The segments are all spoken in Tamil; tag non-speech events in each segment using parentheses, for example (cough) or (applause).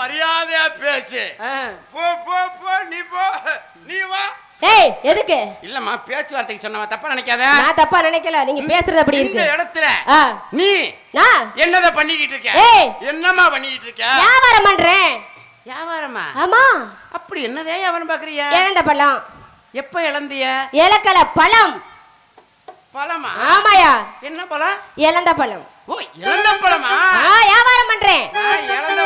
மரியாதையா பேசு. போ போ போ நீ போ. நீ வா. ஏய் எதுக்கு? இல்லம்மா பேச்சுவார்த்தைக்கு சொன்னவா தப்பா நினைக்காத. நான் தப்பா நினைக்கல. நீங்க பேசுறது அப்படி இந்த இருக்கு இடத்துல ஆ. நீ நான் என்னத பண்ணிக்கிட்டு இருக்க? ஏய். என்னம்மா பண்ணிக்கிட்டு இருக்க? வியாபாரம் பண்றேன். வியாபாரமா? ஆமா. அப்படி என்னதே அவன் பாக்குறியா? இழந்த பழம். எப்ப இழந்திய? இலக்கல பழம். பழமா? ஆமாயா. என்ன பழம்? இழந்த பழம். ஓ இழந்த பழமா? ஆ வியாபாரம் பண்றேன். இழந்த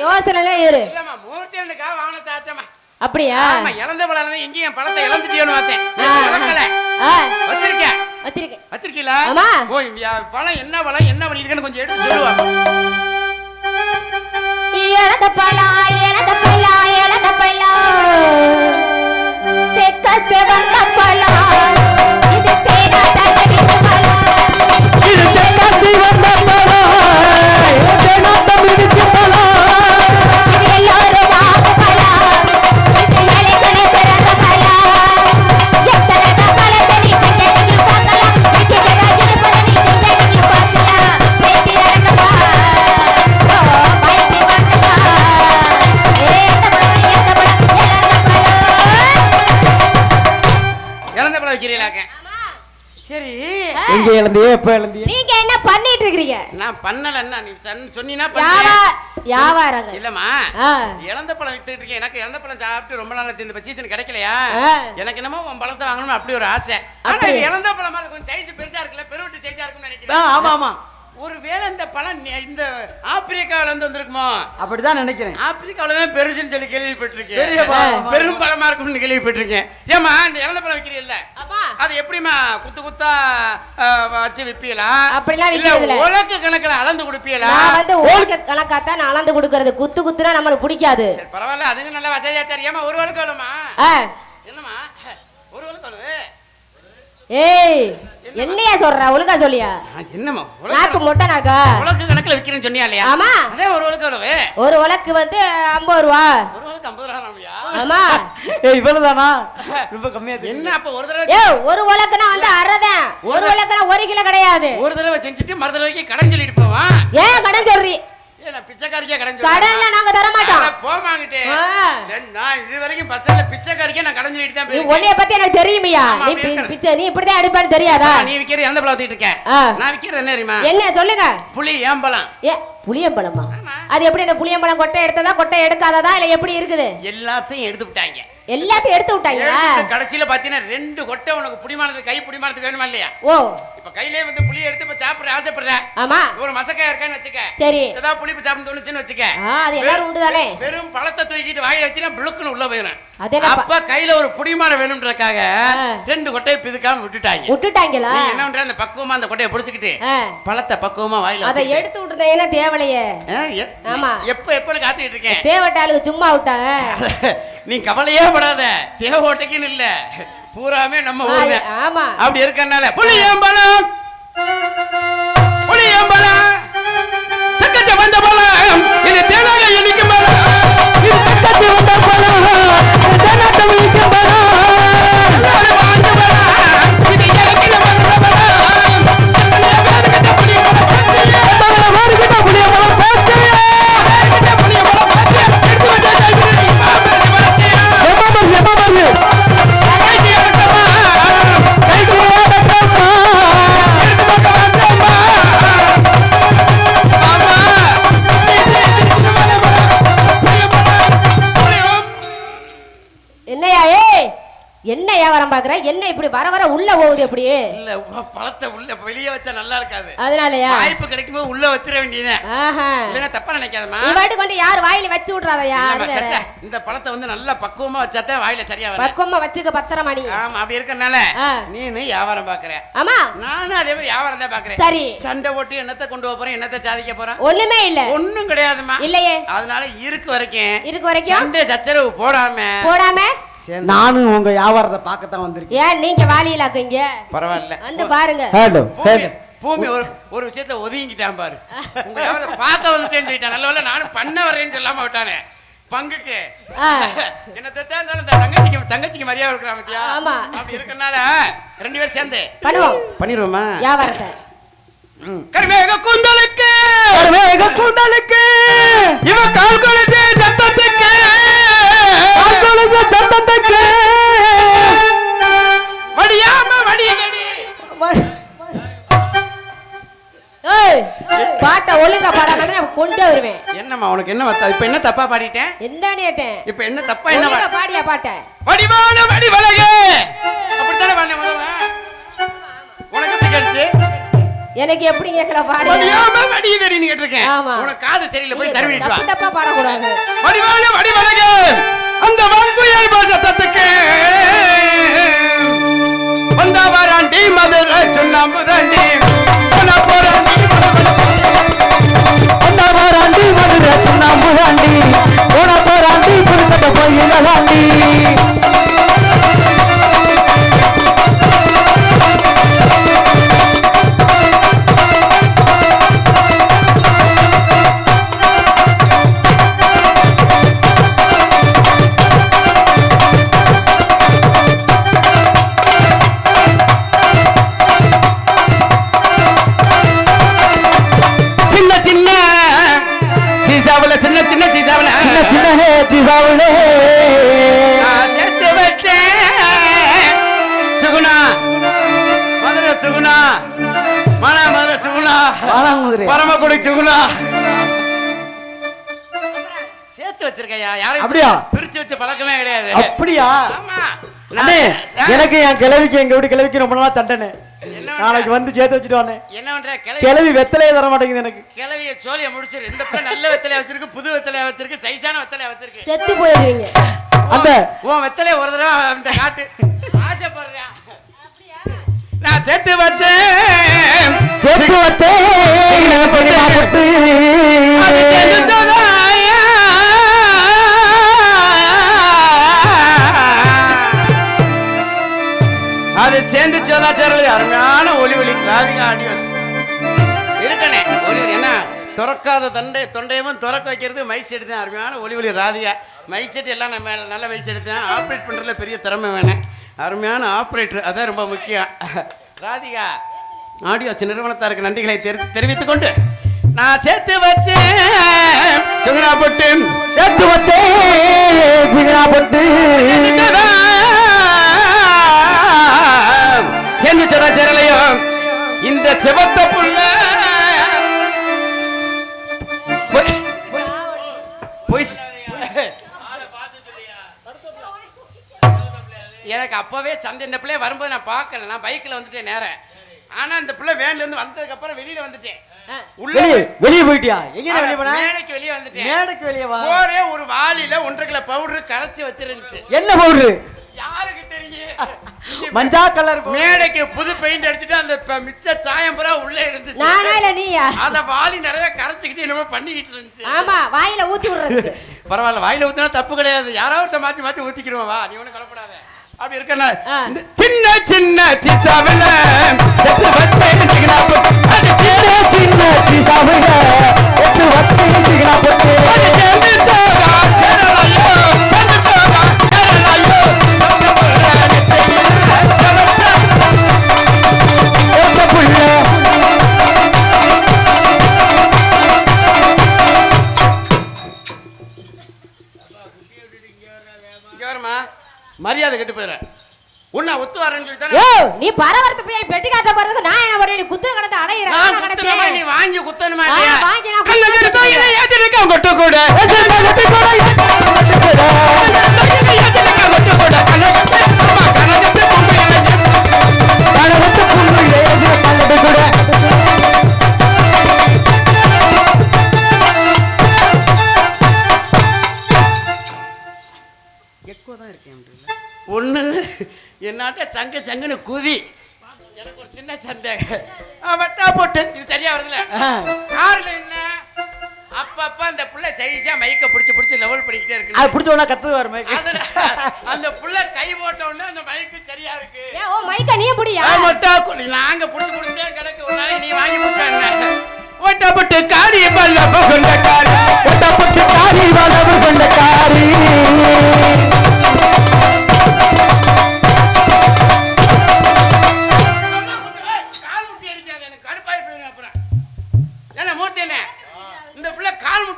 யோசனை இரு இல்லம்மா ஆச்சம்மா அப்படியா? ஆமா இழந்த பழம் எங்கேயும் பழத்தை இழந்துட்டியோன்னு பார்த்தேன். ஆ, இழக்கல. ஆ, வச்சிருக்கேன். வச்சிருக்கேன். வச்சிருக்கீங்களா? ஆமா. ஓ பழம் என்ன பழம் என்ன பண்ணிருக்கேன்னு கொஞ்சம் எடுத்து சொல்லுவா. இழந்த பழம் இழந்த பழம் இழந்த பழம். செக்க செவந்த பழம். வைக்கிறீங்களாக்க சரி. எங்க இழந்தியே எப்ப இழந்தியே? நீங்க என்ன பண்ணிட்டு இருக்கீங்க நான் பண்ணலன்னா நீ சொன்ன- சொன்னீன்னா வியாபா பண்ணேன். வியாபாரங்க இல்லம்மா. இழந்த பழம் வித்துட்டு இருக்கேன். எனக்கு இழந்த பழம் சாப்பிட்டு ரொம்ப நாள் இந்த சீசன் கிடைக்கலையா. எனக்கு என்னமோ உன் பழத்தை வாங்கணும் அப்படி ஒரு ஆசை. ஆனா இழந்த பழமா கொஞ்சம் சைஸ் பெருசா இருக்குல்ல? பெருவிட்டு சைஸா இருக்கும்னு நினைக்கிறேன். ஆமா ஆமா. ஒருவேளை இந்த பழம் இந்த ஆப்பிரிக்காவில இருந்து வந்திருக்குமோ? அப்படிதான் நினைக்கிறேன். ஆப்பிரிக்காவில தான் பெருசுன்னு சொல்லி கேள்விப்பட்டிருக்கேன். பெரும் பழமா இருக்கும்னு கேள்விப்பட்டிருக்கேன். ஏமா இந்த இழந்த பழம் வைக்கிறீல்ல? அப்பா. அது எப்படிமா குத்து குத்தா வச்சு விப்பீங்களா அப்படிலாம் இல்ல. உலக்கு கணக்குல அளந்து கொடுப்பீங்களா நான் வந்து ஓல்க கணக்காத்தான் நான் அளந்து கொடுக்கறது. குத்து குத்துனா நம்மளுக்கு பிடிக்காது. சரி பரவாயில்ல அதுங்க நல்ல வசதியா தெரியாம ஒரு வழக்கு எவ்வளோமா ஏய் என்னையா சொல்ற? ஒழுங்கா சொல்லியா? ஆ, என்னம்மா நாக்கு உலக்கு மொட்டை நாக்கா? உலக்கு கணக்குல விக்கிறேன்னு சொன்னியா இல்லையா? ஆமா. அதே ஒரு வழக்கு எவ்வளவு ஒரு உலக்கு வந்து ஐம்பது ரூபா. ஒரு ரூபா ஆமா. (laughs) ஏய் இவ்வளவுதானா? ரொம்ப கம்மியா தெரியுது. என்ன அப்ப ஒரு தடவை ஏ ஒரு உலக்குனா வந்து அறதான். ஒரு உலக்குனா ஒரு கிலோ கிடையாது. ஒரு தடவை செஞ்சுட்டு மறு தடவைக்கு கடன் சொல்லிட்டு போவான். ஏன் கடன் சொல்றி? பிச்சைக்காரிக்கே கடன் கடன்ல நாங்க தர மாட்டோம் போமாங்கிட்டே ஆ. சரி நான் இது வரைக்கும் பஸ் ஸ்டாண்ட்ல பிச்சைக்காரிக்கே நான் கடன் சொல்லிட்டு தான். உன்னைய பத்தி எனக்கு தெரியுமையா நீ. பிச்சை நீ இப்படிதான் அடிப்பான்னு தெரியாதா? நீ விக்கிறது எந்த பழம் ஊத்திட்டு இருக்க? ஆ. நான் விக்கிறது என்ன தெரியுமா? என்ன சொல்லுங்க. புளி ஏம்பழம் ஏ புளியம்பழமா. அது எப்படி இந்த புளியம்பழம் கொட்டை எடுத்ததா கொட்டை எடுக்காததா இல்ல எப்படி இருக்குது? எல்லாத்தையும் எடுத்து விட்டாங்க. எல்லாத்தையும் எடுத்து விட்டாங்களா கடைசியில பாத்தீங்கன்னா ரெண்டு கொட்டை உனக்கு புடிமானது கை புடிமானது வேணுமா இல்லையா? ஓ. இப்ப கையிலே வந்து புளி எடுத்து இப்ப சாப்பிடுற ஆசைப்படுற? ஆமா. ஒரு மசக்காய் இருக்கான்னு வச்சுக்க. சரி. ஏதாவது புளிப்பு சாப்பிட்டு தோணுச்சுன்னு வச்சுக்க. ஆ அது எல்லாரும் உண்டு தானே வெறும் பழத்தை தூக்கிட்டு வாயில வச்சுன்னா புழுக்குன்னு உள்ள போயிடும் அப்ப கையில ஒரு புடிமான வேணும்ன்றக்காக. ரெண்டு கொட்டையை பிதுக்காம விட்டுட்டாங்க. விட்டுட்டாங்களா? என்ன பண்ற? அந்த பக்குவமா அந்த கொட்டையை புடிச்சுக்கிட்டு பழத்தை பக்குவமா வாயில அதை. எடுத்து விட்டுருந்தீங்கன்னா தேவலையே. ஆமா. எப்ப எப்ப காத்துக்கிட்டு இருக்கேன்? தேவட்ட ஆளுக்கு சும்மா விட்டாங்க. (laughs) நீ கவலையே படாத தேவோட்டைக்குன்னு இல்ல. பூராமே நம்ம ஊர்ல ஆமா. அப்படி இருக்கறனால புளியம்பழம். புளியம்பழம். வியாபாரம் பாக்குற என்ன இப்படி வர வர உள்ள போகுது எப்படி? இல்ல பழத்தை உள்ள வெளியே வச்சா நல்லா இருக்காது. அதனாலயா? வாய்ப்பு கிடைக்கும்போது உள்ள வச்சிட வேண்டியதுதான். ஆஹா. இல்லைன்னா தப்பா நினைக்காதம்மா. நீ பாட்டு கொண்டு யார் வாயில வச்சு விட்றாதயா இந்த பழத்தை வந்து நல்லா பக்குவமா வச்சாதான் வாயில சரியா வரும் பக்குவமா வச்சுக்க பத்திரமா நீ ஆமா அப்படி இருக்கறனால ஆ. நீனு வியாபாரம் பாக்குற ஆமா. நானும் அதே மாதிரி வியாபாரம் தான் பாக்குறேன் சரி. சண்டை போட்டு என்னத்தை கொண்டு போறேன் என்னத்தை சாதிக்க போறேன்? ஒண்ணுமே இல்ல. ஒண்ணும் கிடையாதும்மா. இல்லையே. அதனால இருக்கு வரைக்கும் இருக்கு வரைக்கும்? சண்டை சச்சரவு போடாம போடாம? நானும் உங்க வியாபாரத்தை பார்க்கத்தான் வந்திருக்கேன். ஏன் நீங்க வாலியிலாக்குங்க பரவாயில்ல. வந்து பாருங்க. ஹலோ பூமி பூமி ஒரு ஒரு விஷயத்துல ஒதுங்கிட்டான் பாரு. உங்க வியாபாரத்தை பார்க்க வந்துட்டேன்னு சொல்லிட்டான் நல்ல வேளை நானும் பண்ண வரேன்னு சொல்லாம விட்டானே. பங்குக்கு. என்ன தத்தா இருந்தாலும் தங்கச்சிக்கு தங்கச்சிக்கு மரியாதை இருக்கிறா மத்தியா ஆமா. அப்படி இருக்கறனால ரெண்டு பேரும் சேர்ந்து. பண்ணுவோம். பண்ணிடுவோமா? வியாபாரத்தை. கருமேக குந்தலுக்கு. வேக கூந்தலுக்கு. ஒழுங்கா பாடாம கொண்டு வருவேன். என்னம்மா உனக்கு என்ன வத்தா இப்ப என்ன தப்பா பாடிட்டேன்? என்ன இப்ப என்ன தப்பா என்ன பாட்ட? வடிவான வடிவலகே அப்படித்தானே பாடின முதல்ல உனக்கு எப்படி எனக்கு எப்படி கேட்கல பாடு? வடிவான வடிய தெரியும் கேட்டிருக்கேன். உனக்கு காது சரியில்லை போய் தப்பா பாடக்கூடாது. வடிவான வடிவலகே அந்த வான்புயல் பாசத்தத்துக்கு வந்தா வராண்டி மதுரை சுண்ணாம்புதாண்டி போனா போறாண்டி அந்த வாராண்டி மதுரை சுண்ணாம்புதாண்டி போன போராண்டி புதுக்கட்ட கோயில அப்படியா? பிரிச்சு வச்ச பழக்கமே கிடையாது. அப்படியா? எனக்கு என் கிழவிக்கு எங்க வீட்டு கிழவிக்கு ரொம்ப நாளா சண்டைனே என்ன நாளைக்கு வந்து சேர்த்து வச்சுட்டு என்ன பண்ற கிளவி கிழவி வெத்தலையே தர மாட்டேங்குது எனக்கு. கிளவிய சோழிய முடிச்சிரு இந்த நல்ல வெத்தலையா வச்சிருக்கு புது வெத்தலையா வச்சிருக்கு சைஸான வெத்தலையா வச்சிருக்கு. செத்து போயிடுவீங்க. அந்த உன் வெத்தலைய ஒரு தடவை அவன்கிட்ட காட்டு. ஆசைப்படுறேன் நான் சேர்த்து வச்சேன். சேர்த்து வச்சேன். அது சேர்ந்து சோதா சேரல அருமையான ஒலி ஒலி ராதிகா ஆடியோஸ் இருக்கனே. ஒலி என்ன? திறக்காத தண்டை தொண்டையவும் திறக்க வைக்கிறது மைக் செட் தான். அருமையான ஒலி ஒலி ராதிகா மைக் செட் எல்லாம் நம்ம நல்ல மைக் செட் தான். ஆப்ரேட் பண்றதுல பெரிய திறமை வேணும். அருமையான ஆப்ரேட்டர் அதான் ரொம்ப முக்கியம். ராதிகா ஆடியோஸ் நிறுவனத்தாருக்கு நன்றிகளை தெரி- தெரிவித்துக் கொண்டு நான் சேர்த்து வச்சேன். சுகுணா போட்டு சேர்த்து வச்சேன். சிங்கனா பொட்டு சேர்ந்து சதா சேரலையோ? இந்த சிவத்த புள்ள. எனக்கு அப்பவே சந்தை இந்த பிள்ளைய வரும்போது நான் பார்க்கல. நான் பைக்ல வந்துட்டேன் நேரம் ஆனா இந்த பிள்ளை வேன்ல இருந்து வந்ததுக்கு அப்புறம் வெளியில வந்துட்டேன். உள்ள வெளியே போயிட்டியா? எங்க வெளியே போன? மேடைக்கு வெளியே வந்துட்டேன். மேடைக்கு வெளியே வா. ஒரே ஒரு வாளியில ஒன்றரை கிலோ பவுடர் கரைச்சி வச்சிருந்துச்சு. என்ன பவுடரு யாருக்கு தெரியும்? மஞ்சா கலர் மேடைக்கு புது பெயிண்ட் அடிச்சுட்டு அந்த மிச்ச சாயம் பூரா உள்ள இருந்துச்சு. நானா இல்ல நீயா? அத வாளி நிறைய கரைச்சுக்கிட்டு என்னமோ பண்ணிக்கிட்டு இருந்துச்சு. ஆமா வாயில ஊத்தி விடுறது. பரவாயில்ல வாயில ஊத்துனா தப்பு கிடையாது. யாராவது மாத்தி மாத்தி ஊத்திக்கிறோம் வா நீ ஒண்ணும் கலப்படாத அப்படி இருக்கனா. இந்த சின்ன சின்ன சிசாவில செத்து. அது சின்ன சின்ன சீசாவுல எட்டு வச்சேன் சிங்கனா பொட்டு. மரியாதை கெட்டு போயிடுற உன்னை ஒத்து வரேன்னு சொல்லி நீ பரவரத்து போய் பெட்டி காத்த போறதுக்கு நான் என்ன பண்ணேன் நீ குத்துற நான் நான் குத்தணுமா நீ வாங்கி குத்தணுமா ஆ, இல்லையா வாங்கி நான் குத்தணும். கருத்தா இல்லை ஏஜனுக்கா கொட்டு கூட ஏஜனுக்கா கொட்டு கூட கண்ணு கட்டு அம்மா கட்டு கூட ஒண்ணு என்னாட்ட சங்கு சங்குன்னு குதி. எனக்கு ஒரு சின்ன சந்தேகம். வெட்டா போட்டு. இது சரியா வருதுல கார்ல என்ன? அப்பப்ப அந்த புள்ள சைஸா மைக்க புடிச்சு புடிச்சு லெவல் பண்ணிக்கிட்டே அது இருக்கு. பிடிச்ச உடனே கத்துது வருமே அதுல- அந்த புள்ள கை போட்ட உடனே அந்த மைக்கு சரியா இருக்கு. ஏன் ஓ மைக்க நீ புடியா? மொட்டா குடி. நாங்க புடிச்சு புடிச்சு கிடக்கு. ஒரு நாளைக்கு நீ வாங்கி புடிச்சா என்ன? ஒட்டா போட்டு காரி பல்ல கொண்ட காரி. ஒட்டப்பட்டு காரி வளவு கொண்ட காரி.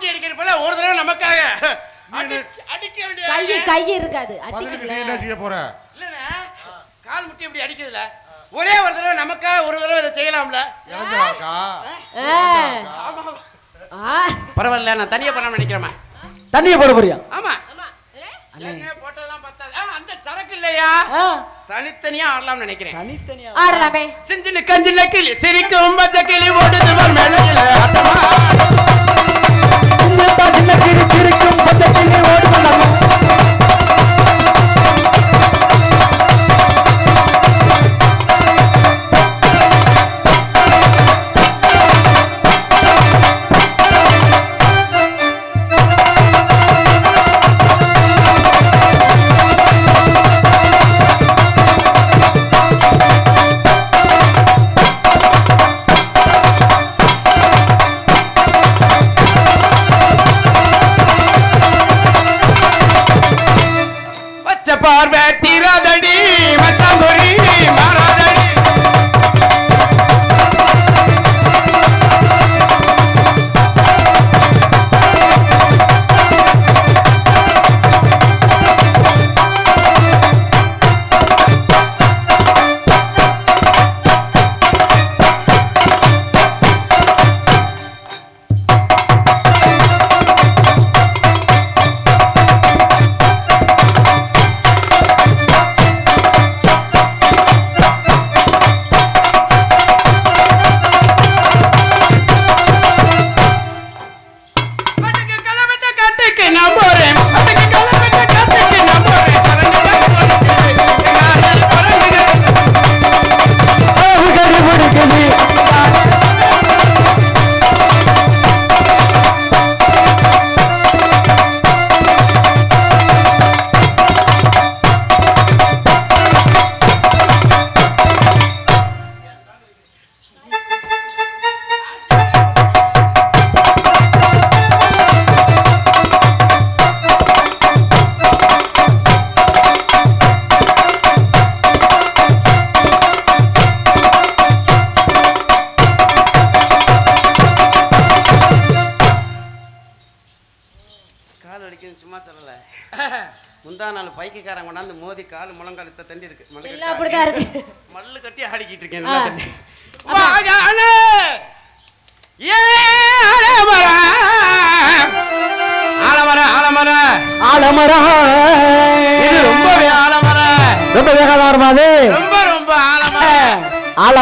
முட்டி அடிக்கிற பிள்ளை ஒரு தடவை நமக்காக. அடி- அடிக்க வேண்டிய கை கை இருக்காது. பதிலுக்கு நீ என்ன செய்ய போற? இல்லைண்ணே கால் முட்டி இப்படி அடிக்குதுல ஒரே ஒரு தடவை நமக்காக ஒரு தடவை இதை செய்யலாம்ல. பரவாயில்ல நான் தனியா பண்ண நினைக்கிறேன் தண்ணியை போட போறியா? ஆமா. போட்டதெல்லாம் பத்தாது. அந்த சரக்கு இல்லையா? தனித்தனியா ஆடலாம்னு நினைக்கிறேன். தனித்தனியா? ஆடலாமே சிஞ்சினு கஞ்சின கிளி சிரிக்கும் பச்சை கிளி ஓடுது வரும் மேடையில ஆட்டமா. சின்னதா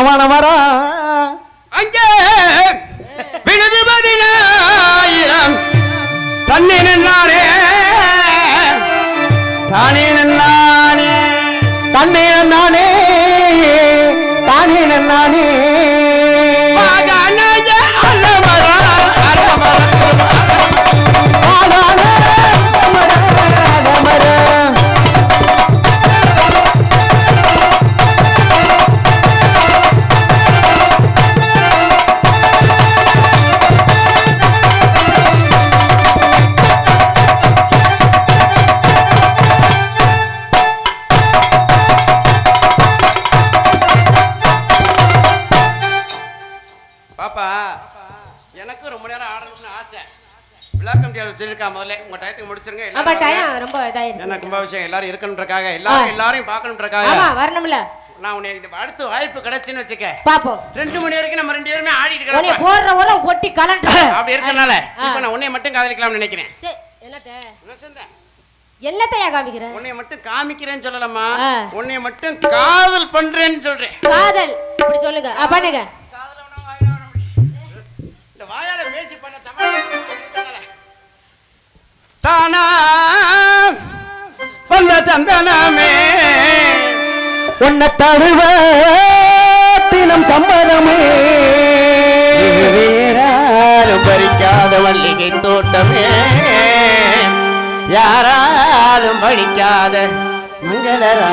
ஆலமான என்ன கும்பாபிஷேகம் எல்லாரும் இருக்கணுன்றக்காக எல்லாரும். எல்லாரையும் பார்க்கணுன்றக்காக. ஆமா வரணும்ல. நான் இது அடுத்து வாய்ப்பு கிடைச்சுன்னு வச்சுக்க. பாப்போம். ரெண்டு மணி வரைக்கும் நம்ம ரெண்டு பேருமே ஆடிட்டு கிடப்போம். போடுற உரம் பொட்டி கலண்டு. அப்படி இருக்கனால. இப்ப நான் உன்னை மட்டும் காதலிக்கலாம்னு நினைக்கிறேன். என்னத்த? என்னத்தையா காமிக்கிற? உன்னை மட்டும் காமிக்கிறேன்னு சொல்லலாமா ஆ. உன்னை மட்டும் காதல் பண்றேன்னு சொல்றேன். காதல். இப்படி சொல்லுங்க. பண்ணுங்க. இந்த வாயால பேசி பண்ண தானா வந்த சந்தனமே. உன்னை தழுவ தினம் சம்மதமே. யாரும் பறிக்காத மல்லிகை தோட்டமே. யாராலும் படிக்காத மங்களரா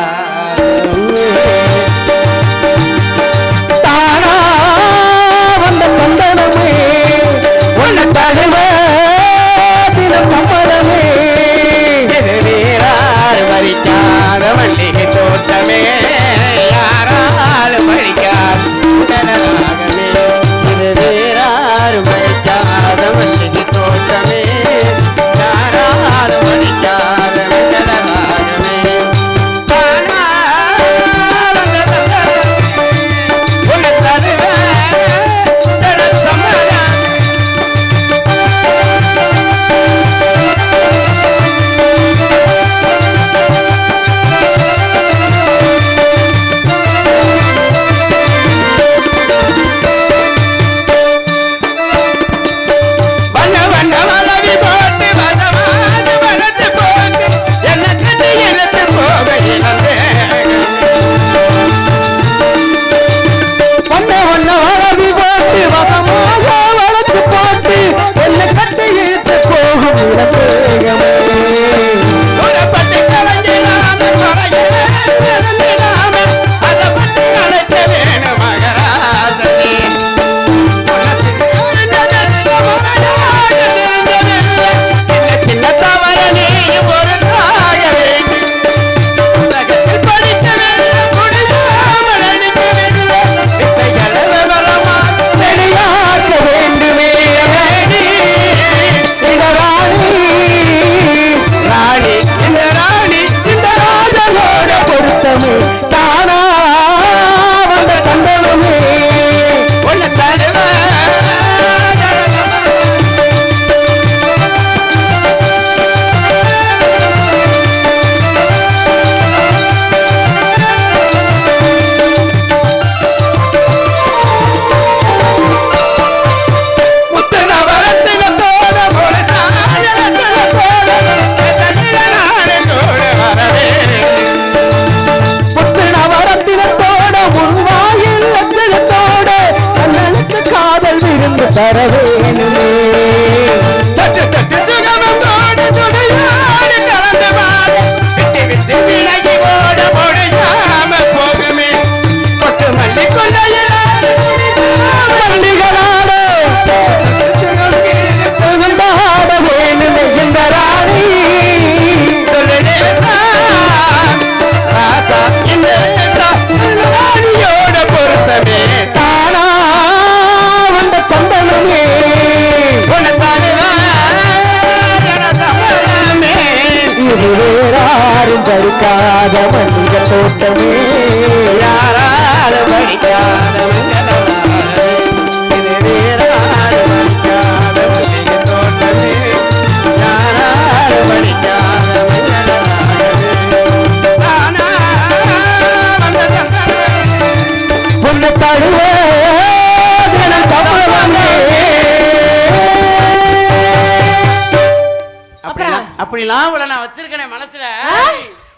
அப்படிலாம் உள்ள நான் வச்சிருக்கேன் மனசுல.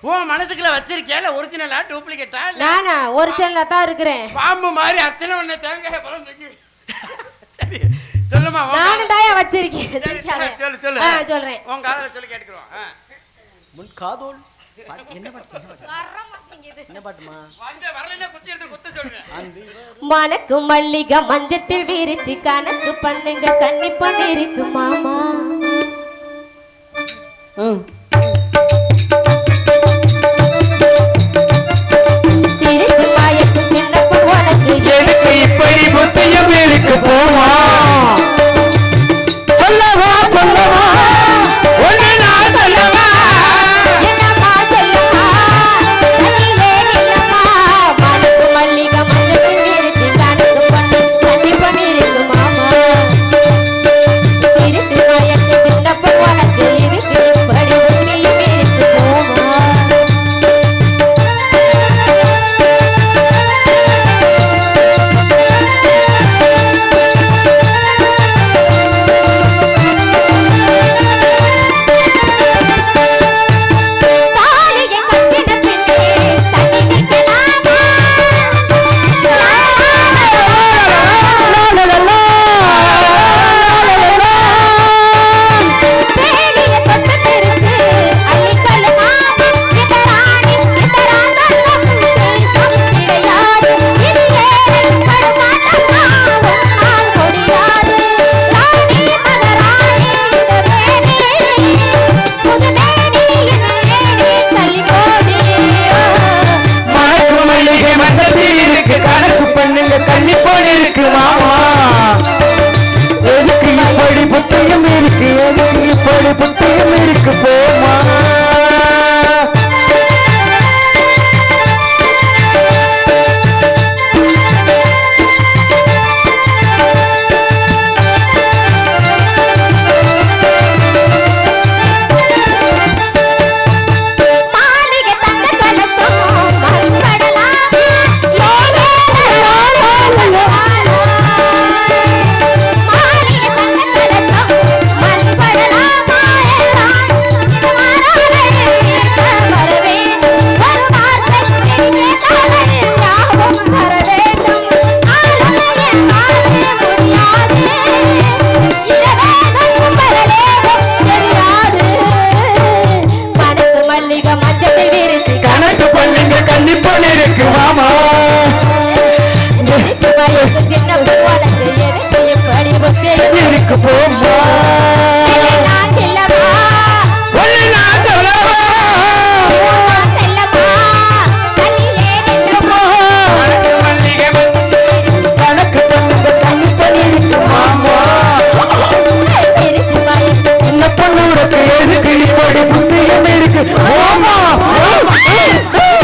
உன் மனசுக்குள்ள வச்சிருக்கேல ஒரிஜினலா டூப்ளிகேட்டா நானா? ஒரிஜினலா தான் இருக்கிறேன். பாம்பு மாதிரி அத்தனை ஒண்ணு தேங்காய் பழம் சரி சொல்லுமா நானும் தாயா வச்சிருக்கேன். சொல்லு சொல்லு. சொல்றேன். உன் காதல சொல்லி கேட்டுக்கிறோம். முன் காதோல். மனக்கு மல்லிகை மஞ்சத்தில் வீரிச்சு கணக்கு பண்ணுங்க கண்ணி பண்ணிருக்கு மாமா எனக்கு இப்படி புத்தியம் to.